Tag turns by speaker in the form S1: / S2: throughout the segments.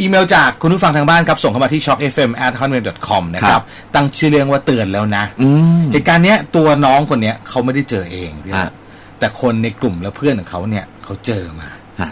S1: อีเมลจากคุณผู้ฟังทางบ้านครับส่งเข้ามาที่ shockfm at hotmail com นะค
S2: ครั
S1: รับ
S2: บ
S1: ตั้งชื่อเรื่องว่าเตือนแล้วนะ
S2: อืม
S1: เหตุการณ์เนี้ยตัวน้องคนเนี้ยเขาไม่ได้เจอเองพี่
S2: ฮะ
S1: แต่คนในกลุ่มและเพื่อนของเขาเนี่ยเขาเจอมา
S2: ฮะ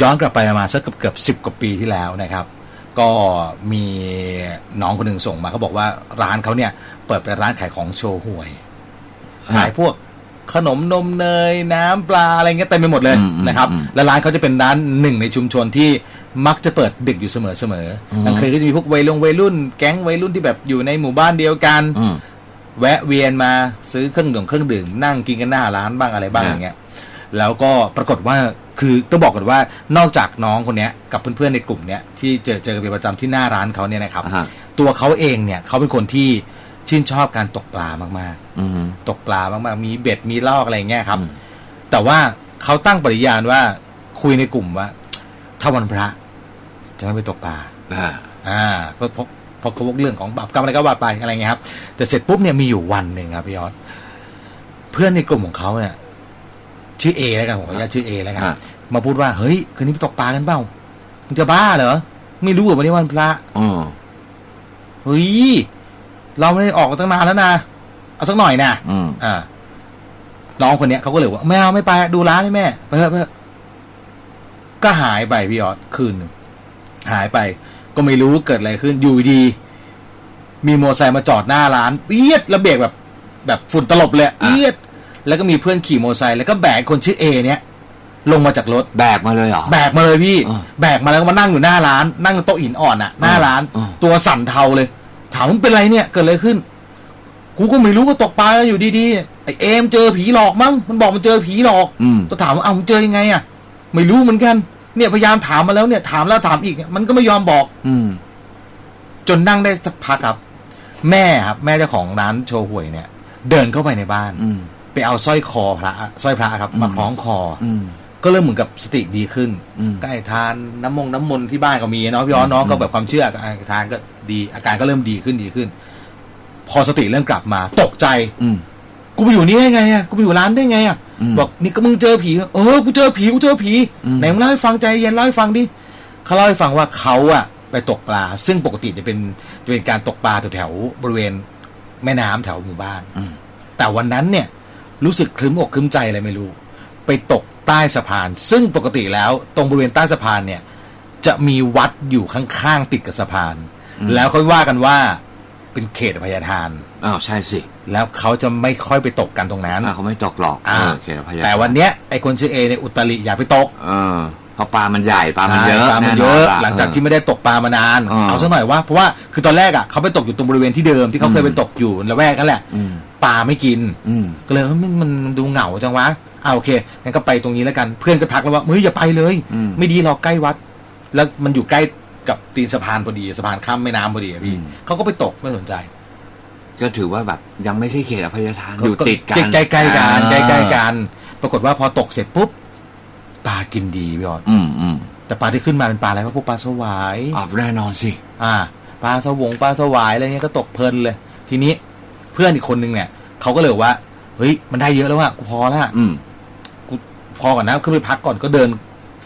S1: ย้อนกลับไปประมาณสักเกือบเกือบสิบกว่าปีที่แล้วนะครับ ก็มีน้องคนหนึ่งส่งมาเขาบอกว่าร้านเขาเนี่ย เปิดเป็นร้านขายของโชว์หวย ขายพวกขนมนมเนยน้ำปลาอะไรเงี้ยเต็มไปหมดเลย
S2: อืมอืม
S1: นะครับ
S2: อืม
S1: และร้านเขาจะเป็นร้านหนึ่งในชุมชนที่ มักจะเปิดดึกอยู่เสมอเสมอๆกลางคืนก็จะมีพวกวัยรุ่นวัยรุ่น แก๊งวัยรุ่นที่แบบอยู่ในหมู่บ้านเดียวกัน
S2: อืม
S1: แวะเวียนมาซื้อเครื่องดื่มเครื่องดื่มนั่งกินกันหน้าร้านบ้างอะไรบ้าง
S2: ฮะ
S1: อย่างเงี้ย แล้วก็ปรากฏว่าคือต้องบอกก่อนว่านอกจากน้องคนเนี้ยกับเพื่อนๆในกลุ่มเนี้ยที่เจอเจอกันเป็นประจำที่หน้าร้านเขาเนี่ยนะครับ
S2: อ่าฮะ
S1: ตัวเขาเองเนี่ยเขาเป็นคนที่ชื่นชอบการตกปลามาก
S2: อืม
S1: ๆ ตกปลามากๆ มีเบ็ดมีลอกอะไรอย่างเงี้ยครับ
S2: อืม
S1: แต่ว่าเขาตั้งปริยานว่าคุยในกลุ่มว่า ถ้าวันพระ จะไม่ไปตกปลา
S2: อ่า
S1: อ่าเพราะเพราะเพราะเขาบอกเรื่องของบาปกรรมอะไรก็ว่าไปอะไรเงี้ยครับ แต่เสร็จปุ๊บเนี่ยมีอยู่วันหนึ่งครับพี่ยอดเพื่อนในกลุ่มของเขาเนี่ย ชื่อเอแล้วกันผมขออนุญาตชื่อเอแล้วกัน
S2: ฮะ
S1: มาพูดว่าเฮ้ยคืนนี้ไปตกปลากันเปล่ามึงจะบ้าเหรอไม่รู้เหรอวันนี้วันพระ
S2: อืม
S1: เฮ้ยเราไม่ได้ออกกันตั้งนานแล้วนะเอาสักหน่อยนะ
S2: อืม
S1: อ่าน้องคนเนี้ยเขาก็เลยว่าไม่เอาไม่ไปดูร้านให้แม่ไปเถอะไปเถอะก็หายไปพี่ยอดคืนหนึ่ง หายไป ก็ไม่รู้เกิดอะไรขึ้นอยู่ดี มีมอเตอร์ไซค์มาจอดหน้าร้านเอียดแล้วเบรกแบบ แบบฝุ่นตลบเลยเอียดแล้วก็มีเพื่อนขี่มอเตอร์ไซค์แล้วก็แบกคนชื่อเอเนี้ยลงมาจากรถ
S2: แบกมาเลยเหรอ
S1: แบกมาเลยพี่
S2: อ่า
S1: แบกมาแล้วก็มานั่งอยู่หน้าร้าน นั่งโต๊ะหินอ่อนอะหน้าร้าน
S2: อ่า
S1: ตัวสั่นเทาเลยถามมึงเป็นไรเนี่ยเกิดอะไรขึ้น กูก็ไม่รู้ก็ตกปลาอยู่ดีๆไอเอมเจอผีหลอกมั้งมันบอกมันเจอผีหลอก
S2: อืม
S1: ก็ถามว่าเอามึงเจอยังไงอะไม่รู้เหมือนกัน เนี่ยพยายามถามมาแล้วเนี่ย ถามแล้วถามอีก มันก็ไม่ยอมบอก
S2: อืม
S1: จนนั่งได้สักพักครับ แม่ครับ แม่เจ้าของร้านโชว์หวยเนี่ย เดินเข้าไปในบ้าน
S2: อืม
S1: ไปเอาสร้อยคอพระสร้อยพระครับ มาคล้องคออ
S2: อืม
S1: ก็เริ่มเหมือนกับสติดีขึ้น
S2: อืม
S1: ก็ไอ้ทานน้ำมงน้ำมนต์ที่บ้านก็มีเนาะพี่อ้อนน้องก็แบบความเชื่อก็ไอ้ทานก็ดี อาการก็เริ่มดีขึ้นดีขึ้น พอสติเริ่มกลับมา ตกใจ
S2: อืม
S1: กูไปอยู่นี่ได้ไงอะกูไปอยู่ร้านได้ไงอะ
S2: อืม
S1: บอกนี่ก็มึงเจอผีเออกูเจอผีกูเจอผี
S2: อืม
S1: ไหนมึงเล่าให้ฟังใจเย็นเล่าให้ฟังดิเขาเล่าให้ฟังว่าเขาอะไปตกปลา ซึ่งปกติจะเป็นจะเป็นการตกปลาแถวๆบริเวณแม่น้ำแถวหมู่บ้าน
S2: อืม
S1: แต่วันนั้นเนี่ย รู้สึกคลึ้มอกคลึ้มใจอะไรไม่รู้ ไปตกใต้สะพาน ซึ่งปกติแล้วตรงบริเวณใต้สะพานเนี่ย จะมีวัดอยู่ข้างๆติดกับสะพาน แล้วค่อยว่ากันว่า เป็นเขตอภัยทาน
S2: อ้าวใช่สิ
S1: แล้วเขาจะไม่ค่อยไปตกกันตรงนั้น
S2: อ่าเขาไม่ตกหรอก
S1: อ่า
S2: เออโอเคพยายาม
S1: แต่วันเนี้ยไอ้คนชื่อเอเนี่ยอุตริอย่าไปตก
S2: เออเพราะปลามันใหญ่ปลามันเยอะ
S1: ใช่ปลามัน
S2: แเย
S1: อะ
S2: ล่
S1: หลังจากที่ไม่ได้ตกปลามานาน
S2: อ่า
S1: เอาซะหน่อยว่าเพราะว่าคือตอนแรกอะเขาไปตกอยู่ตรงบริเวณที่เดิมที่เขาเคยไปตกอยู่ละแวกนั่นแหละ
S2: อืม
S1: ปลาไม่กิน
S2: อืม
S1: ก็เลยเฮ้ยมันมันมันดูเหงาจังวะอ่าโอเคงั้นก็ไปตรงนี้แล้วกันเพื่อนก็ทักแล้วว่าเฮ้ยอย่าไปเลย
S2: อืม
S1: ไม่ดีหรอกใกล้วัด แล้วมันอยู่ใกล้ กับตีนสะพานพอดีสะพานข้ามแม่น้ำพอดีอะพี่
S2: อืม
S1: เขาก็ไปตกไม่สนใจ
S2: ก็ถือว่าแบบยังไม่ใช่เขตอภัยทานอยู่ติดกัน
S1: ใกล้ๆกัน
S2: อ่า
S1: ใกล้ๆกันปรากฏว่าพอตกเสร็จปุ๊บปลากินดีพี่ออด
S2: อืมอืม
S1: แต่ปลาที่ขึ้นมาเป็นปลาอะไรวะพวกปลาสวาย
S2: อ่าแน่นอนสิ
S1: อ่าปลาสวงปลาสวายอะไรเงี้ยก็ตกเพลินเลย ทีนี้เพื่อนอีกคนนึงเนี่ยเขาก็เลยว่า เฮ้ยมันได้เยอะแล้วว่ะกูพอละ
S2: อืม
S1: กูพอก่อนนะขึ้นไปพักก่อนก็เดิน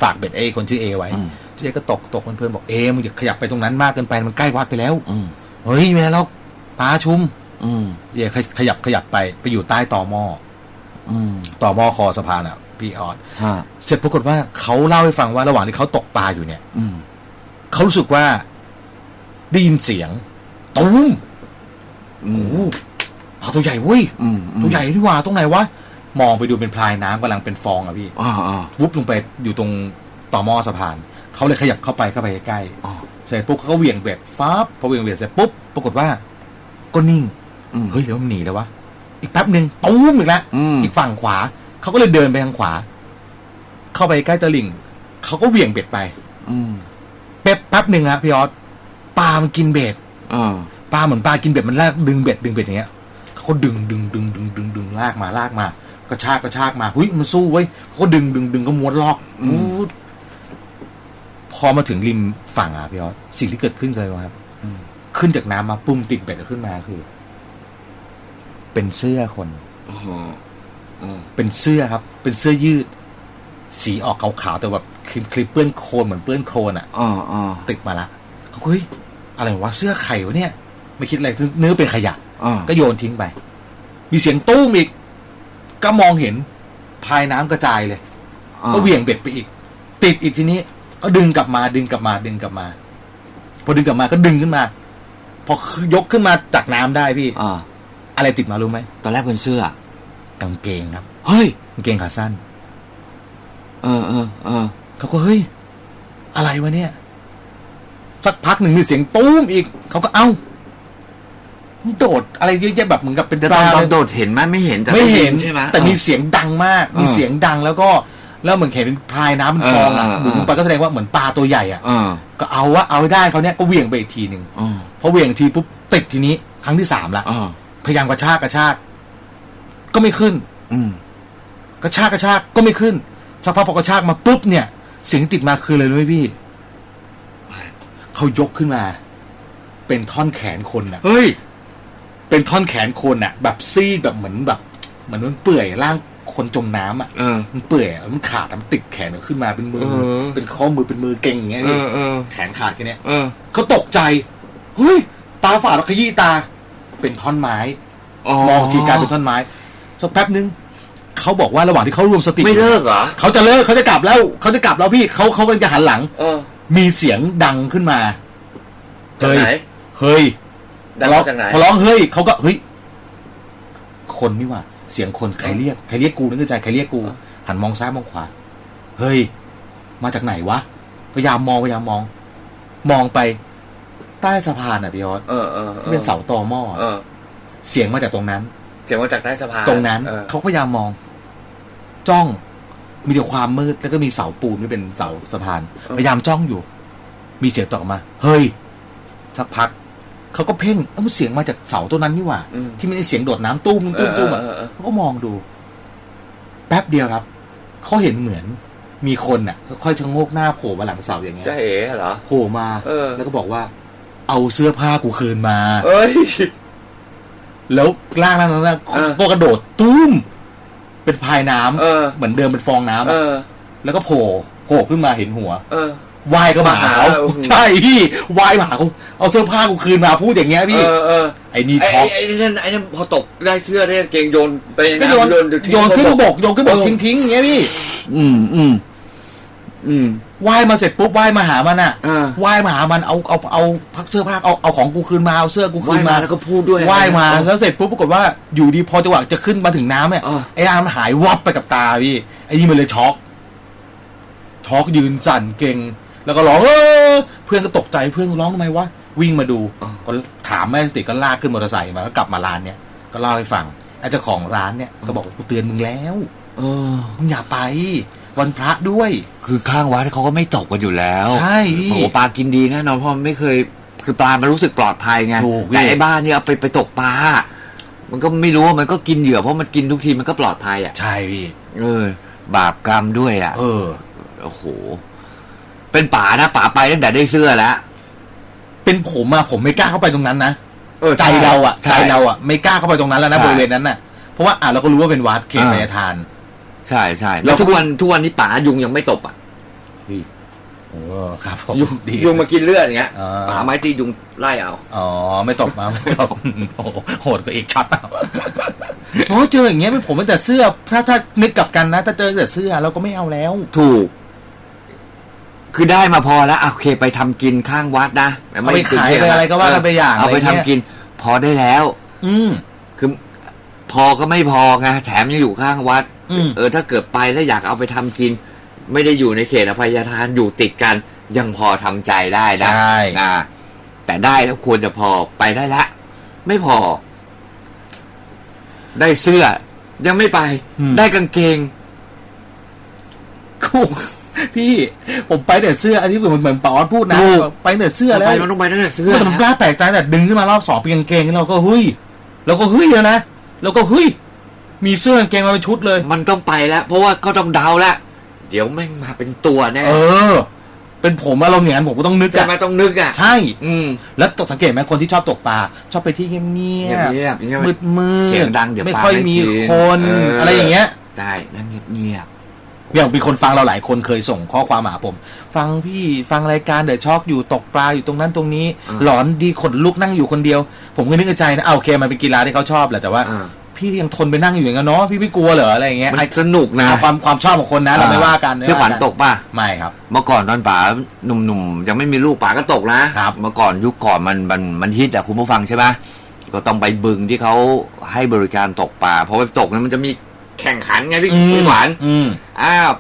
S1: ฝากเบ็ดเอคนชื่อเอไว้
S2: อืม
S1: ชื่อ เอก็ตกตกเพื่อนๆบอกเอมึงอย่าขยับไปตรงนั้นมากเกินไปมันใกล้วัดไปแล้ว
S2: อืม
S1: เฮ้ยไม่ได้หรอกปลาชุม
S2: อืม
S1: เอขยับขยับไปไปอยู่ใต้ตอหม้อ
S2: อืม
S1: ต่อหม้อคอสะพานอะ พี่ออด
S2: ฮะ
S1: เสร็จปรากฏว่าเขาเล่าให้ฟังว่าระหว่างที่เขาตกปลาอยู่เนี่ย
S2: อืม
S1: เขารู้สึกว่าได้ยินเสียงตูม
S2: อื
S1: โอ้
S2: ม
S1: โหปลาตัวใหญ่เว้ย
S2: อืมอืม
S1: ตัวใหญ่ที่ว่าตรงไหนวะมองไปดูเป็นพลายน้ำกำลังเป็นฟองอะพี่
S2: อ่าอ่า
S1: วุบลงไปอยู่ตรงต่อหม้อสะพาน เขาเลยขยับเข้าไปเข้าไปใกล้
S2: อ๋อ
S1: ๆเสร็จปุ๊บเขาก็เหวี่ยงเบ็ดฟ้าบพอเหวี่ยงเบ็ดเสร็จปุ๊บปรากฏว่า ก็นิ่ง
S2: อืม
S1: เฮ้ยเดี๋ยวมันหนีแล้ววะอีกแป๊บหนึ่งตูมอีกแล้ว
S2: อืม
S1: อีกฝั่งขวาเขาก็เลยเดินไปทางขวา เข้าไปใกล้ตะลิ่งเขาก็เหวี่ยงเบ็ดไป
S2: อืม
S1: เป๊บแป๊บหนึ่งอะพี่ออสปลามันกินเบ็ด
S2: อ่า
S1: ปลาเหมือนปลากินเบ็ดมันลากดึงเบ็ดดึงเบ็ดอย่างเงี้ยเขาก็ดึงดึงดึงดึงดึงดึงลากมาลากมากระชากกระชากมาหุ้ยมันสู้เว้ยเขาก็ดึงดึงดึงก็ม้วนลอกอู้ พอมาถึงริมฝั่งอะพี่ออสสิ่งที่เกิดขึ้นเลยว่าครับ
S2: อืม
S1: ขึ้นจากน้ำมาปุ้มติดเบ็ดขึ้นมาคือ เป็นเสื้อคน
S2: อ๋ออ๋อ
S1: เป็นเสื้อครับ เป็นเสื้อยืด สีออกขาวๆแต่แบบคลิปคลิปเปื้อนโคลนเหมือนเปื้อนโคลนอะ
S2: อ๋ออ๋อ
S1: ติดมาละเขาก็เฮ้ยอะไรวะเสื้อไข่วะเนี่ย ไม่คิดอะไรเนื้อเป็นขยะ
S2: อ๋อ
S1: ก็โยนทิ้งไป มีเสียงตู้มอีก ก็มองเห็นพายน้ำกระจายเลย ก็เหวี่ยงเบ็ดไปอีก ติดอีกทีนี้ ก็ดึงกลับมาดึงกลับมาดึงกลับมา พอดึงกลับมาก็ดึงขึ้นมา พอยกขึ้นมาจากน้ำได้พี่
S2: อ๋อ
S1: อะไรติดมารู้ไหม
S2: ตอนแรกเป็นเสื้อ
S1: กางเกงครับ
S2: เฮ้ย
S1: กางเกงขาสั้น
S2: เออเออเออ
S1: เขาก็เฮ้ย อะไรวะเนี่ย สักพักหนึ่งมีเสียงตู้มอีก เขาก็เอ้ามันโดดอะไรเยอะแยะแบบเหมือนกับเป็น
S2: แต่
S1: ป
S2: ตอน
S1: ลา
S2: ตอน
S1: เลย
S2: โดดเห็นไหมไม่เห็นแต่
S1: ไม่เห็น
S2: ด้ยิใช่ไหม
S1: แต่มี
S2: เออ
S1: เสียงดังมาก
S2: เออ
S1: มีเสียงดังแล้วก็ แล้วเหมือนเห็นเป็นพายน้ำเป็นฟองอะ
S2: เออเออเออ
S1: บุกลงไปก็แสดงว่าเหมือนปลาตัวใหญ่อะ
S2: เออ
S1: ก็เอาวะเอาให้ได้เขาวเนี้ยก็เหวี่ยงไปอีกทีหนึ่ง
S2: อ๋อ
S1: พอเหวี่ยงทีปุ๊บติดทีนี้ครั้งที่สามละ
S2: อ๋อ
S1: พยายามกระชากกระชากก็ไม่ขึ้น
S2: อืม
S1: กระชากกระชากก็ไม่ขึ้นสักพักพอกระชากมาปุ๊บเนี่ยเสียงที่ติดมาคืออะไรรู้ไหมพี่เขายกขึ้นมา เป็นท่อนแขนคนน่ะ
S2: เฮ้ย
S1: เป็นท่อนแขนคนน่ะ แบบซีดแบบเหมือนแบบ เหมือนมันเปื่อยร่าง คนจมน้ำอะ
S2: เออ
S1: มันเปื่อยอะแล้วมันขาดอะมันติดแขนขึ้นมาเป็นมือ
S2: เออ
S1: เป็นข้อมือเป็นมือเก่งอย่างเงี้ย
S2: เอ
S1: พี่
S2: อเออ
S1: แขนขาดแค่เนี้ย
S2: เออ
S1: เขาตกใจเฮ้ยตาฝาดแล้วขยี้ตา เป็นท่อนไม้
S2: อ๋อ
S1: มองทีกลายเป็นท่อนไม้สักแป๊บนึงเขาบอกว่าระหว่างที่เขารวมสติ
S2: ไม่เลิกเหรอ
S1: เขาจะเลิกเขาจะกลับแล้วเขาจะกลับแล้วพี่เขาเขากำลังจะหันหลัง
S2: เออ
S1: มีเสียงดังขึ้นมา
S2: จากไหน
S1: เฮ้ย
S2: ดัง
S1: ร้อง
S2: มาจากไหน
S1: พอร้องเฮ้ยเขาก็เฮ้ยคนนี่หว่า เสียงคนใครเรียกใครเรียกกูนึกในใจใครเรียกกู หันมองซ้ายมองขวา เฮ้ย มาจากไหนวะ พยายามมองพยายามมอง มองไป ใต้สะพานอะพี่ยอด
S2: เออเออ
S1: ที่เป็นเสาตอหม้ออะ
S2: เออ
S1: เสียงมาจากตรงนั้น
S2: เสียงมาจากใต้สะพาน
S1: ตรงนั้น
S2: เออ
S1: เขาพยายามมอง จ้อง มีแต่ความมืดแล้วก็มีเสาปูนที่เป็นเสาสะพาน พยายามจ้องอยู่ มีเสียงตอบมา เฮ้ยสักพัก เขาก็เพ่งเอ้ามันเสียงมาจากเสาต้นนั้นนี่หว่า
S2: อืม
S1: ที่มันได้เสียงโดดน้ำตุ้มตุ้มตุ้มอะ
S2: เออเออเออ
S1: เขาก็มองดู แป๊บเดียวครับ เขาเห็นเหมือนมีคนอะ ค่อยๆชะโงกหน้าโผล่มาหลังเสาอย่างเงี้ย
S2: จะเอ๋เหรอ
S1: โผล่มา
S2: เออ
S1: แล้วก็บอกว่า เอาเสื้อผ้ากูคืนมา
S2: เอ้ย
S1: แล้วล่างนั้นนะ
S2: เออ
S1: พวกกระโดดตุ้ม เป็นพายน้ำ
S2: เออ
S1: เหมือนเดิมเป็นฟองน้ำ
S2: เอ
S1: อะ
S2: อ
S1: แล้วก็โผล่โผล่ขึ้นมาเห็นหัว
S2: เออ
S1: ว่ายก็มาหาเขา
S2: มาหาโอ้โห
S1: ใช่พี่ว่ายมาหาเขาเอาเสื้อผ้ากูคืนมาพูดอย่างเงี้ย
S2: เอ
S1: พี่
S2: อเออ
S1: ไอ้นี่
S2: ไอ้
S1: ช็อก
S2: ไอ้ไอ้นั่นไอ้นั่นพอตกได้เสื้อได้กางเกงโยนไป
S1: ก็โยน
S2: ทิ้ง
S1: โยนขึ้นบกโยนขึ้นบก
S2: เออ
S1: ทิ้งทิ้งๆอย่างเงี้ยพี่
S2: อืมอืมอืม
S1: ว่ายมาเสร็จปุ๊บว่ายมาหามันอะ
S2: เออ
S1: ว่ายมาหามันเอาเอาเอาพักเสื้อผ้าเอาเอาของกูคืนมาเอาเสื้อกูคื
S2: ว่าย
S1: น
S2: มา
S1: มา
S2: แล้วก็พูดด้วย
S1: ว่ายมา
S2: เออ
S1: แล้วเสร็จปุ๊บปรากฏว่าอยู่ดีพอจังหวะจะขึ้นมาถึงน้ำเนี่ย
S2: เออ
S1: ไอ้น้ำมันหายวับไปกับตาพี่ไอ้นี่มันเลยช็อกช็อกยืนสั่นเก่ง แล้วก็ร้องเออเพื่อนก็ตกใจเพื่อนร้องทำไมวะวิ่งมาดูก็ถามแม่สติก็ลากขึ้นมอเตอร์ไซค์มาก็กลับมาร้านเนี่ยก็เล่าให้ฟังไอ้เจ้าของร้านเนี่ยก็บอกว่ากูเตือนมึงแล้ว
S2: เออ
S1: มึงอย่าไป วันพระด้วย
S2: คือข้างวัดเขาก็ไม่ตกกันอยู่แล้ว
S1: ใช่พี่
S2: โอ้โหปลากินดีแน่นอนเพราะมันไม่เคยคือปลามันรู้สึกปลอดภัยไง
S1: ถูกพี่
S2: แต่ไอ้บ้านเนี่ยเอาไปไปตกปลามันก็ไม่รู้ว่ามันก็กินเหยื่อเพราะมันกินทุกทีมันก็ปลอดภัยอะ
S1: ใช่พี่
S2: เออบาปกรรมด้วยอะ
S1: เออ
S2: โอ้โห เป็นป๋านะป๋าไปตั้งแต่ได้เสื้อแล้ว
S1: เป็นผมอะผมไม่กล้าเข้าไปตรงนั้นนะ
S2: เออ
S1: ใจเราอะใจ
S2: ช่
S1: เราอะไม่กล้าเข้าไปตรงนั้นแล้วนะ
S2: ใช่
S1: บริเวณนั้นน่ะเพราะว่าอะเราก็รู้ว่าเป็นวัดเขต
S2: อ่า
S1: พยาทาน
S2: ใช่ใช่
S1: แล้
S2: แล้ววทุกวันทุกวันนี้ป๋ายุงยังไม่ตบอะ
S1: พี่โอ้ครับผม
S2: ยุง
S1: ดี
S2: ยุงมากินเลือดอย่างเงี้ย
S1: อ่า
S2: ป๋าไม้ตียุงไล่เอา
S1: อ๋อ ไม่ตบมาไม่ตบโอ้โหโหดกว่าอีกช็อตเอาโอ้เจออย่างเงี้ยเป็นผมตั้งแต่เสื้อ ถ้าถ้านึกกลับกันนะ ถ้าเจอตั้งแต่เสื้อเราก็ไม่เอาแล้ว
S2: ถูก คือได้มาพอแล้วอะโอเคไปทำกินข้างวัดนะ
S1: เอาไปขายไปอะไรก็ว่ากันไปอย่าง
S2: เอาไป
S1: อะไร
S2: ทำ
S1: เงี้ย
S2: กิน พอได้แล้ว
S1: อืม
S2: คือพอก็ไม่พอไงแถมยังอยู่ข้างวัด
S1: อืม
S2: เออ ถ้าเกิดไปแล้วอยากเอาไปทำกิน ไม่ได้อยู่ในเขตอภัยทานอยู่ติดกัน ยังพอทำใจได้นะ
S1: ใช่
S2: นะแต่ได้แล้วควรจะพอไปได้ละ ไม่พอ ได้เสื้อ ยังไม่ไป
S1: อืม
S2: ได้กางเกง
S1: กู พี่ผมไปแต่เสื้ออันนี้เหมือนเหมือนปาออสพูดนะ
S2: ถูก
S1: ไปแต่เสื้อแล้ว
S2: ไปมันต้องไปตั้งแต่เสื้อ
S1: แต่ผมกล้าแปลกใจแต่ดึงขึ้นมารอบสองเป็นกางเกงเราก็เฮ้ยเราก็เฮ้ยแล้วนะเราก็เฮ้ยมีเสื้อกางเกงมาเป็นชุดเลย
S2: มันต้องไปแล้ว เพราะว่าก็ต้องเดาแล้วเดี๋ยวแม่งมาเป็นตัวแน่
S1: เออ เป็นผมอารมณ์อย่างนั้นผมก็ต้องนึก
S2: จะ
S1: อะ
S2: มาต้องนึกอะ
S1: ใช่
S2: อืม
S1: แล้วตกสังเกตไหมคนที่ชอบตกปลาชอบไปที่เงียบ
S2: เงียบๆเงียบๆ
S1: มืดมืด
S2: เสียงดังเดี๋ยว
S1: ไม่
S2: ปลา
S1: ค่อย
S2: ไม่
S1: มี
S2: กิน
S1: คน
S2: เอออ
S1: อะไรอย่างเงี้ย
S2: ใช่นั่งเงียบ
S1: อย่างมีคนฟังเราหลายคนเคยส่งข้อความมาหาผม ฟังพี่ฟังรายการเดอะช็อกอยู่ตกปลาอยู่ตรงนั้นตรงนี้
S2: อ่า
S1: หลอนดีขนลุกนั่งอยู่คนเดียว ผมก็นึกในใจนะเอาโอเคมันเป็นกีฬาที่เขาชอบแหละแต่ว่า
S2: อ่า
S1: พี่ยังทนไปนั่งอยู่อย่างนั้นเนาะพี่ไม่กลัวเหรออะไรอย่างเงี้ย
S2: มัน
S1: ไอ้
S2: สนุกนะ
S1: ความความชอบของคนนะเราไม่ว่ากันไม่
S2: พี่ขวัญา
S1: กั
S2: ตกป่ะ
S1: ไม่ครับ
S2: เมื่อก่อนตอนป๋าหนุ่มๆยังไม่มีลูกป๋าก็ตกนะครับ เมื่อก่อนยุคก่อนมันมันมันฮิตอะคุณผู้ฟังใช่ไหมก็ต้องไปบึงที่เขาให้บริการตกปลาเพราะว่าตกนั้นมันจะมี แข่งขันไงพี่
S1: อืม
S2: พี่ขวัญ
S1: อืม
S2: อ้าว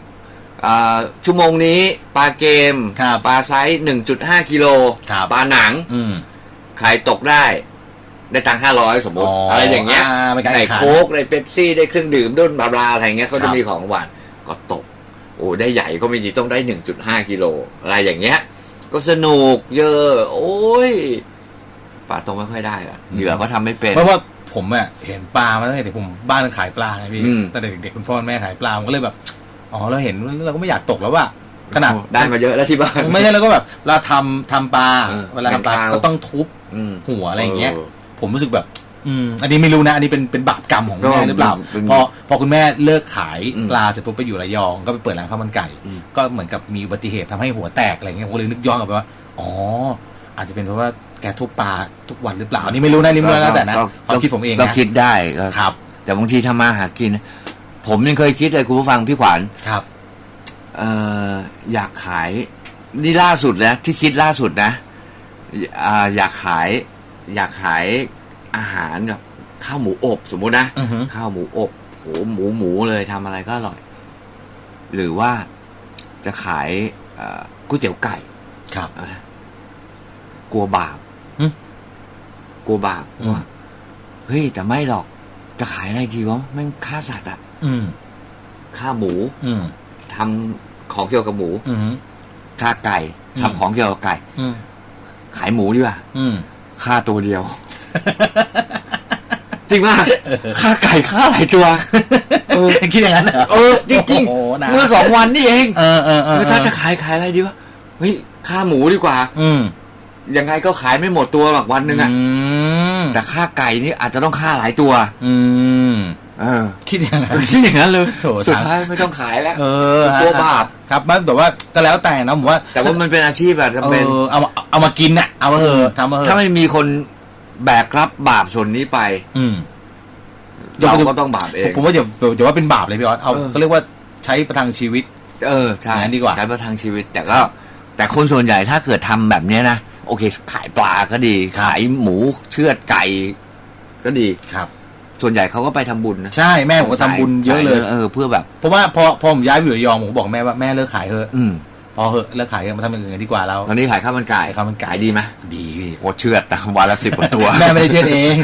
S2: อ่าชั่วโมงนี้ปลาเกม
S1: ครับ
S2: ปลาไซส์หนึ่งจุดห้ากิโล
S1: ครับ
S2: ปลาหนัง
S1: อืม
S2: ใครตกได้ ได้ตังค์ห้าร้อยสมมติ
S1: อ๋ออ
S2: อะไรอย่างเงี้ย
S1: อ่าเป็นการ
S2: ได้
S1: แข่งขัน
S2: โค้กได้เป๊ปซี่ ได้เครื่องดื่มด้นบลาบลาอะไรเงี้ยเขา
S1: ครั
S2: จะ
S1: บ
S2: มีของหวานก็ตก โอ้ได้ใหญ่ก็ไม่ดีต้องได้หนึ่งจุดห้ากิโลอะไรอย่างเงี้ย ก็สนุกเยอะ โอ้ยปลาตกไม่ค่อยได้อะเหยื่อก็ทำไม่เป็น
S1: เพราะว่า ผมอะเห็นปลามาตั้งแต่เด็กผมบ้านขายปลาไงพี่
S2: อืม
S1: ตั้งแต่เด็กๆคุณพ่อคุณแม่ขายปลาผมก็เลยแบบอ๋อเราเห็นเราก็ไม่อยากตกแล้วว่าขนาด
S2: ได้มาเยอะแล้วที่บ้าน
S1: ไม่ใช่แล้วก็แบบเวลาทำทำปลา
S2: เออ
S1: เวลาทำปลา
S2: แบ่งข้าว
S1: ก็ต้องทุบ
S2: อืม
S1: หัวอะไรอย่างเงี้ย ผมรู้สึกแบบ อืม อันนี้ไม่รู้นะ อันนี้เป็นเป็นบาปกรรมของคุณแม่
S2: ก็
S1: หรือเปล่า
S2: เป็น
S1: พอพอคุณแม่เลิกขาย
S2: อืม
S1: ปลาเสร็จปุ๊บไปอยู่ระยอง ก็ไปเปิดร้านข้าวมันไก่
S2: อืม
S1: ก็เหมือนกับมีอุบัติเหตุทำให้หัวแตกอะไรเงี้ยผมก็เลยนึกย้อนกลับไปว่า อ๋อ อาจจะเป็นเพราะว่า แกทุบปลาทุกวันหรือเปล่าอันนี้ไม่รู้นะนี่ไม่รู้แล้วแต่นะ
S2: ก็
S1: ความคิดผมเอง
S2: ก็
S1: นะ
S2: คิดได้ก็
S1: ครับ
S2: แต่บางทีทำมาหากิน ผมยังเคยคิดเลยคุณผู้ฟังพี่ขวัญ
S1: ครับ
S2: เอ่ออยากขายนี่ล่าสุดนะที่คิดล่าสุดนะอ่าอยากขาย อยากขายอาหารกับข้าวหมูอบสมมุตินะ
S1: อือฮึ
S2: ข้าวหมูอบโหหมูหมูเลยทำอะไรก็อร่อย หรือว่าจะขายเอ่อก๋วยเตี๋ยวไก่
S1: ครับ
S2: เอานะกลัวบาป
S1: หึ
S2: กลัวบาป
S1: อืม
S2: ว่าเฮ้ย แต่ไม่หรอก จะขายอะไรดีวะแม่งฆ่าสัตว์อะ
S1: อืม
S2: ฆ่าหมู
S1: อืม
S2: ทำของเกี่ยวกับหมู
S1: อืม
S2: ฆ่าไก่
S1: อืม
S2: ทำของเกี่ยวกับไก่
S1: อืม
S2: ขายหมูดีกว่า
S1: อืม
S2: ฆ่าตัวเดียวจริงมากฆ่าไก่ฆ่าหลายตัวเออ
S1: คิดอย่างนั้นเหรอ
S2: เออจริง
S1: โอ้โหนะ
S2: ๆเมื่อสองวันนี่เอง
S1: เออเออเออ
S2: เออถ้าจะขายขายอะไรดีวะเฮ้ยฆ่าหมูดีกว่า
S1: อืม
S2: ยังไงก็ขายไม่หมดตัวหรอกวันหนึ่งอะ
S1: อืม
S2: แต่ฆ่าไก่นี่อาจจะต้องฆ่าหลายตัว
S1: อืม
S2: เออ
S1: คิดอย่างนั้น
S2: คิดอย่างนั้นเลย
S1: โถ
S2: สุดท้ายไม่ต้องขายแล้ว
S1: เออ
S2: กลัวบาป
S1: ครับมันแต่ว่าก็แล้วแต่นะผมว่า
S2: แต่ว่ามันเป็นอาชีพแบบจำเป็น
S1: เออเอามาเอามากินน่ะเอามาเถอะทำมาเถอะ
S2: ถ้าไม่มีคนแบกรับบาปส่วนนี้ไป
S1: อืม
S2: เราก็ต้องบาปเอง
S1: ผมว่าอย่าอย่าว่าเป็นบาปเลยพี่ออสเอา
S2: เออ
S1: ก็เรียกว่าใช้ประทังชีวิต
S2: เออใช่
S1: อย่างนั้นดีกว่า
S2: การประทังชีวิต แต่ก็ แต่คนส่วนใหญ่ถ้าเกิดทำแบบเนี้ยนะ โอเค ขายปลาก็ดี ขายหมูเชือดไก่ก็ดี
S1: ครับ
S2: ส่วนใหญ่เขาก็ไปทำบุญนะ
S1: ใช่แม่ผมก็ทำบุญเยอะเลย
S2: เออเพื่อแบบ
S1: เพราะว่าพอพอผมย้ายไปอยู่ระยองผมก็บอกแม่ว่าแม่เลิกขายเถอะ
S2: อืม
S1: พอเหอะเลิกขายเถอะมาทำอย่างอื่นดีกว่าเรา
S2: ตอนนี้ขายข้าวมันไก่
S1: ขายข้าวมันไก่
S2: ขายดีไหม
S1: ดีพี่
S2: โคตรเชือดแต่วันละสิบกว่าตัว
S1: แม่ไม่ได้เชื่อเอง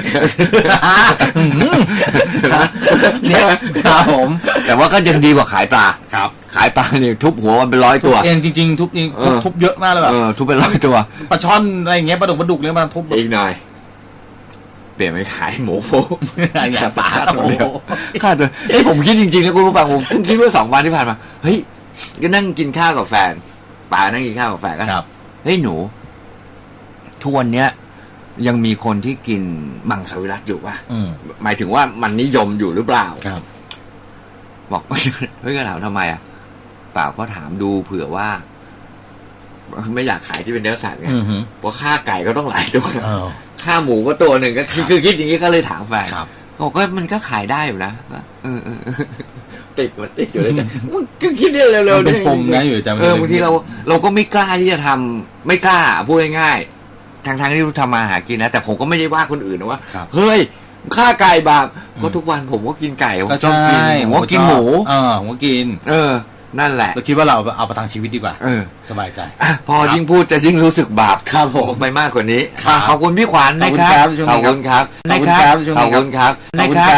S1: เนี่ยครับผม
S2: แต่ว่าก็ยังดีกว่าขายปลา
S1: ครับ
S2: ขายปลาเนี่ยทุบหัวมันเป็นร้อยตัว
S1: เองจริงๆ ทุบจริง
S2: เออ
S1: ทุบเยอะมากเลยแบบ
S2: เออทุบเป็นร้อยตัว
S1: ปลาช่อนอะไรอย่างเงี้ยปลาดุกปลาดุกเนี่ยมาทุบแบบ
S2: อีกหน่อย เปลี่ยนไปขายหมู
S1: อย่าปา
S2: ค่า
S1: โอ้
S2: ตัว
S1: โห
S2: เดียวค่าตัวเอ้ยผมคิดจริงๆนะคุณผู้ฟังผมเพิ่งคิดเมื่อสองวันที่ผ่านมาเฮ้ยก็นั่งกินข้าวกับแฟนป่านั่งกินข้าวกับแฟนก็
S1: ครับ
S2: เฮ้ยหนูทุกวันเนี้ย ยังมีคนที่กินมังสวิรัตอยู่ป่ะ
S1: อืม
S2: หมายถึงว่ามันนิยมอยู่หรือเปล่า
S1: ครับ
S2: บอก เฮ้ยก็ถามทำไมอะ เปล่าก็ถามดูเผื่อว่า ไม่อยากขายที่เป็นเนื้อสัตว์ไง
S1: อือฮึ
S2: เพราะค่าไก่ก็ต้องหลายตัว
S1: เออ
S2: ค่าหมูก็ตัวหนึ่งก็คือคือคิดอย่างนี้ก็เลยถามแฟน
S1: ครับ
S2: บอกก็มันก็ขายได้อยู่นะว่าเออเออเออติดมันติดอยู่เลยเนี่ยมันก็คิดเนี่ยเร็ว
S1: มัน
S2: ๆ
S1: เป็นปมนะอยู่ในใจมัน
S2: เออ
S1: เป็น
S2: บางทีเรา เราก็ไม่กล้าที่จะทำไม่กล้าพูดง่ายๆทางทางๆที่ทำมาหากินนะแต่ผมก็ไม่ได้ว่าคนอื่นนะว่า
S1: ครับ
S2: เฮ้ยค่าไก่บาป
S1: อืม
S2: ก็ทุกวันผมก็กินไก่ผม
S1: ก็
S2: ชอบ
S1: ใช่
S2: กินผมก็กินหมู
S1: เออผมก็กิน
S2: เออ นั่นแหละ
S1: เราคิดว่าเราเอาประทังชีวิตดีกว่า
S2: เออ
S1: สบายใจ
S2: อะพอยิ่งพูดจะยิ่งรู้สึกบาป
S1: ครับผม
S2: ไปมากกว่านี้
S1: ครับ
S2: ขอบคุณพี่ขวัญนะค
S1: ขอบคุณครั
S2: รับบ
S1: ช่วง
S2: ข
S1: นี้
S2: อบคุณครับ
S1: ขอบคุณครับช่วง
S2: ข
S1: นี้
S2: อบ
S1: ครับ
S2: คุณครับ
S1: ขอบคุณ
S2: นะครับ